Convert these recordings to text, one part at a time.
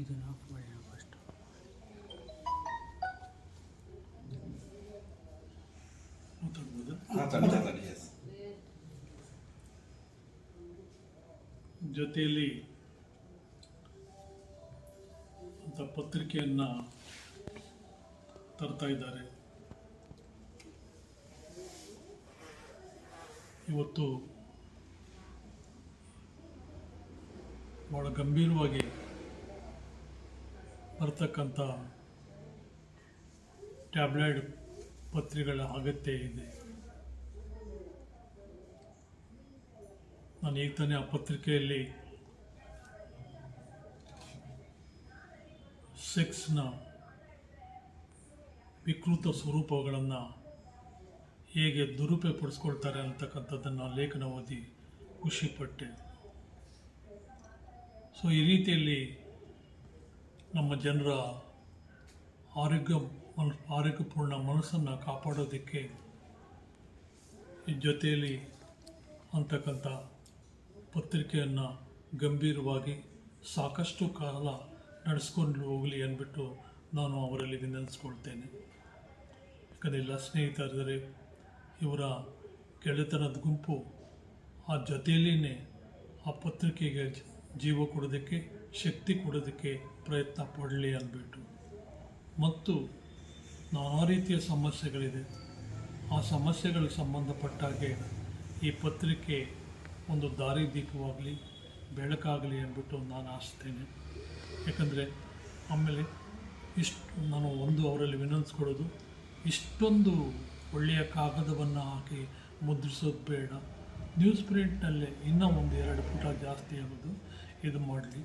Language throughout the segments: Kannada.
ಇದನ್ನು ಆಫ್ ಮಾಡಿ ನಾವು ಎಸ್ ಜೊತೆಯಲ್ಲಿ ಅಂತ ಪತ್ರಿಕೆಯನ್ನು ತರ್ತಾ ಇದ್ದಾರೆ. ಇವತ್ತು ಭಾಳ ಗಂಭೀರವಾಗಿ ಬರ್ತಕ್ಕಂಥ ಟ್ಯಾಬ್ಲೆಟ್ ಪತ್ರಿಕೆಗಳ ಅಗತ್ಯ ಇದೆ. ನಾನು ಈಗ ತಾನೇ ಆ ಪತ್ರಿಕೆಯಲ್ಲಿ ಸೆಕ್ಸ್ನ ವಿಕೃತ ಸ್ವರೂಪಗಳನ್ನು ಹೇಗೆ ದುರುಪಯೋಗಪಡಿಸ್ಕೊಳ್ತಾರೆ ಅಂತಕ್ಕಂಥದ್ದನ್ನು ಲೇಖನ ಓದಿ ಖುಷಿಪಟ್ಟೆ. ಸೊ ಈ ರೀತಿಯಲ್ಲಿ ನಮ್ಮ ಜನರ ಆರೋಗ್ಯ ಮನಸ್ ಆರೋಗ್ಯಪೂರ್ಣ ಮನಸ್ಸನ್ನು ಕಾಪಾಡೋದಕ್ಕೆ ಈ ಜೊತೆಯಲ್ಲಿ ಅಂತಕ್ಕಂಥ ಪತ್ರಿಕೆಯನ್ನು ಗಂಭೀರವಾಗಿ ಸಾಕಷ್ಟು ಕಾಲ ನಡೆಸ್ಕೊಂಡು ಹೋಗಲಿ ಅಂದ್ಬಿಟ್ಟು ನಾನು ಅವರಲ್ಲಿ ವಿನಂತಿಸ್ಕೊಳ್ತೇನೆ. ಯಾಕಂದರೆ ಎಲ್ಲ ಸ್ನೇಹಿತರಿದ್ದರೆ, ಇವರ ಗೆಳೆತನದ ಗುಂಪು ಆ ಜೊತೆಯಲ್ಲಿನೇ ಆ ಪತ್ರಿಕೆಗೆ ಜೀವ ಕೊಡೋದಕ್ಕೆ ಶಕ್ತಿ ಕೊಡೋದಕ್ಕೆ ಪ್ರಯತ್ನ ಪಡಲಿ ಅಂದ್ಬಿಟ್ಟು. ಮತ್ತು ನಾನಾ ರೀತಿಯ ಸಮಸ್ಯೆಗಳಿದೆ. ಆ ಸಮಸ್ಯೆಗಳಿಗೆ ಸಂಬಂಧಪಟ್ಟ ಹಾಗೆ ಈ ಪತ್ರಿಕೆ ಒಂದು ದಾರಿದೀಪವಾಗಲಿ ಬೆಳಕಾಗಲಿ ಅಂದ್ಬಿಟ್ಟು ನಾನು ಆಸ್ತೇನೆ ಯಾಕಂದರೆ ಆಮೇಲೆ ಇಷ್ಟು ನಾನು ಒಂದು ಅವರಲ್ಲಿ ವಿನಂತಿಸ್ಕೊಳ್ಳೋದು ಇಷ್ಟೊಂದು ಒಳ್ಳೆಯ ಕಾಗದವನ್ನು ಹಾಕಿ ಮುದ್ರಿಸೋದು ಬೇಡ. ನ್ಯೂಸ್ ಪ್ರಿಂಟ್ನಲ್ಲಿ ಇನ್ನೂ ಒಂದು ಎರಡು ಪುಟ ಜಾಸ್ತಿ ಆಗೋದು ಇದು ಮಾಡಲಿ.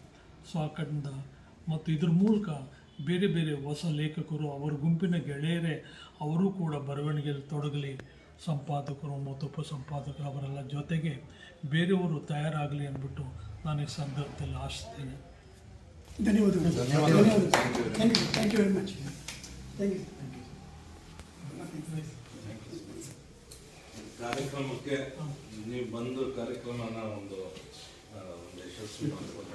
ಸೊ ಆ ಕಡೆಯಿಂದ ಮತ್ತು ಇದ್ರ ಮೂಲಕ ಬೇರೆ ಬೇರೆ ಹೊಸ ಲೇಖಕರು ಅವರ ಗುಂಪಿನ ಗೆಳೆಯರೇ ಅವರು ಕೂಡ ಬರವಣಿಗೆಯಲ್ಲಿ ತೊಡಗಲಿ. ಸಂಪಾದಕರು ಮತ್ತು ಉಪಸಂಪಾದಕರು ಅವರೆಲ್ಲ ಜೊತೆಗೆ ಬೇರೆಯವರು ತಯಾರಾಗಲಿ ಅಂದ್ಬಿಟ್ಟು ನಾನು ಈ ಸಂದರ್ಭದಲ್ಲಿ ಆಶಿಸ್ತೇನೆ. ಧನ್ಯವಾದಗಳು. ಧನ್ಯವಾದಗಳು. Thank you thank you very much thank you ಕಾರ್ಯಕ್ರಮಕ್ಕೆ ನೀವು ಬಂದು ಕಾರ್ಯಕ್ರಮನ ಒಂದು ಒಂದು ಯಶಸ್ವಿ ಮಾಡಿಕೊಡ್ತೀವಿ